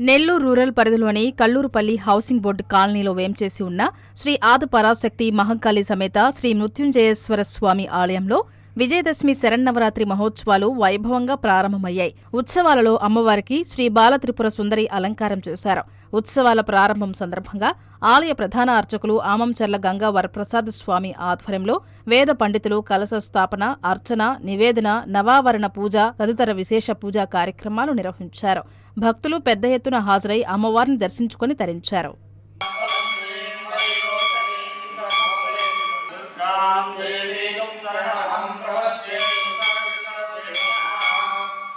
Nellore rural పరిధిలోని Kallurupalli housing board కాలనీలో వేంచేసి ఉన్న శ్రీ ఆది పరాశక్తి మహంకాళి సమేత శ్రీ మృత్యుంజయేశ్వర స్వామి ఆలయంలో విజయదశమి శరన్నవరాత్రి మహోత్సవాలు వైభవంగా ప్రారంభమయ్యాయి. ఉత్సవాలలో అమ్మవారికి శ్రీ బాలత్రిపుర సుందరి అలంకారం చేశారు. ఉత్సవాల ప్రారంభం సందర్భంగా ఆలయ ప్రధాన అర్చకులు ఆమంచర్ల గంగా వరప్రసాద్ స్వామి ఆధ్వర్యంలో వేద పండితులు కలశ స్థాపన అర్చన నివేదన నవావరణ పూజ తదితర విశేష పూజా కార్యక్రమాలు నిర్వహించారు. భక్తులు పెద్ద ఎత్తున హాజరై అమ్మవారిని దర్శించుకుని తరించారు.